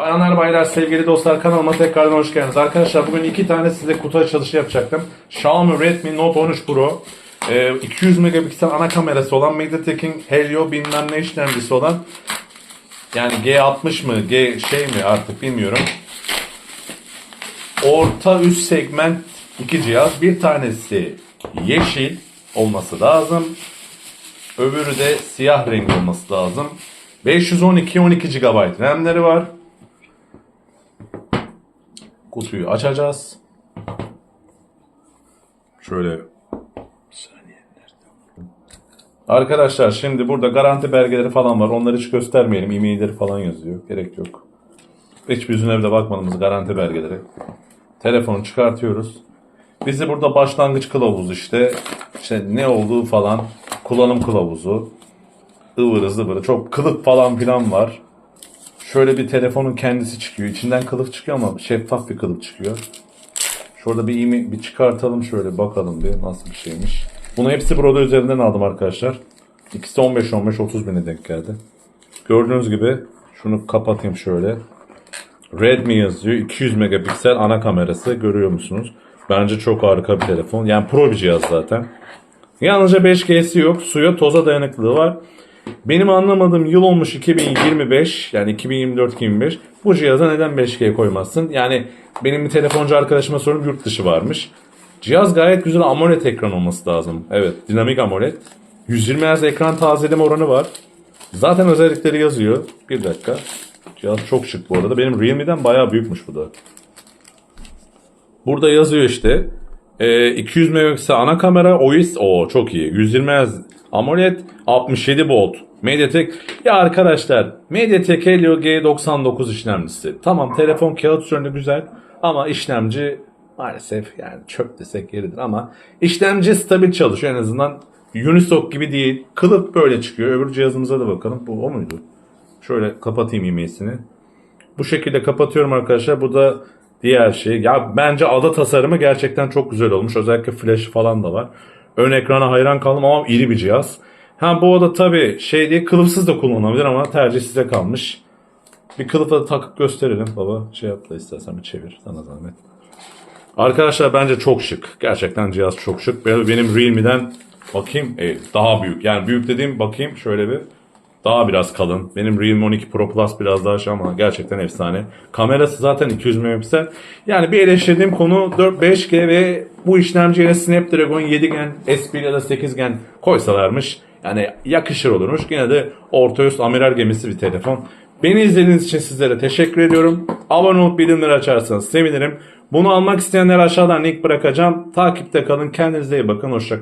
Bayanlar baylar sevgili dostlar kanalıma tekrardan hoş geldiniz. Arkadaşlar bugün iki tane size kutu açılışı yapacaktım. Xiaomi Redmi Note 13 Pro. e, 200 megapiksel ana kamerası olan MediaTek'in Helio bilmem ne işlemcisi olan yani G60 mı G şey mi artık bilmiyorum. Orta üst segment iki cihaz. Bir tanesi yeşil olması lazım. Öbürü de siyah renk olması lazım. 512 12 GB RAM'leri var. Kutuyu açacağız. Şöyle Arkadaşlar şimdi burada garanti belgeleri falan var. Onları hiç göstermeyelim. E-mailleri falan yazıyor. Gerek yok. Hiçbir yüzüne bile bakmadığımız garanti belgeleri. Telefonu çıkartıyoruz. Bizi burada başlangıç kılavuzu işte. işte ne olduğu falan. Kullanım kılavuzu. ıvırı zıvırı. Çok kılıf falan filan var. Şöyle bir telefonun kendisi çıkıyor. İçinden kılıf çıkıyor ama şeffaf bir kılıf çıkıyor. Şurada bir imi bir çıkartalım şöyle bakalım bir nasıl bir şeymiş. Bunu hepsi burada üzerinden aldım arkadaşlar. İkisi 15 15 30 bine denk geldi. Gördüğünüz gibi şunu kapatayım şöyle. Redmi yazıyor. 200 megapiksel ana kamerası görüyor musunuz? Bence çok harika bir telefon. Yani pro bir cihaz zaten. Yalnızca 5G'si yok. Suya toza dayanıklılığı var. Benim anlamadığım yıl olmuş 2025 yani 2024-2025 bu cihaza neden 5G koymazsın? Yani benim bir telefoncu arkadaşıma sorum yurt dışı varmış. Cihaz gayet güzel AMOLED ekran olması lazım. Evet dinamik AMOLED. 120 Hz ekran tazeleme oranı var. Zaten özellikleri yazıyor. Bir dakika. Cihaz çok şık bu arada. Benim Realme'den bayağı büyükmüş bu da. Burada yazıyor işte. Ee, 200 megapiksel ana kamera OIS o çok iyi. 120 Hz AMOLED 67 volt. MediaTek ya arkadaşlar MediaTek Helio G99 işlemcisi. Tamam telefon kağıt üzerinde güzel ama işlemci maalesef yani çöp desek yeridir ama işlemci stabil çalışıyor en azından Unisoc gibi değil. Kılıf böyle çıkıyor. Öbür cihazımıza da bakalım. Bu o muydu? Şöyle kapatayım imesini. Bu şekilde kapatıyorum arkadaşlar. Bu da diğer şey. Ya bence ada tasarımı gerçekten çok güzel olmuş. Özellikle flash falan da var. Ön ekrana hayran kaldım ama iri bir cihaz. Ha bu oda tabii şey diye kılıfsız da kullanılabilir ama tercih size kalmış. Bir kılıfa da takıp gösterelim baba. Şey yap da istersen bir çevir sana zahmet. Arkadaşlar bence çok şık. Gerçekten cihaz çok şık. Benim Realme'den bakayım e, daha büyük. Yani büyük dediğim bakayım şöyle bir. Daha biraz kalın. Benim Realme 12 Pro Plus biraz daha şey ama gerçekten efsane. Kamerası zaten 200 megapiksel. Yani bir eleştirdiğim konu 4 5G ve bu işlemciye Snapdragon 7 Gen S1 ya da 8 Gen koysalarmış. Yani yakışır olurmuş. Yine de orta üst amiral gemisi bir telefon. Beni izlediğiniz için sizlere teşekkür ediyorum. Abone olup bildirimleri açarsanız sevinirim. Bunu almak isteyenler aşağıdan link bırakacağım. Takipte kalın. Kendinize iyi bakın. Hoşçakalın.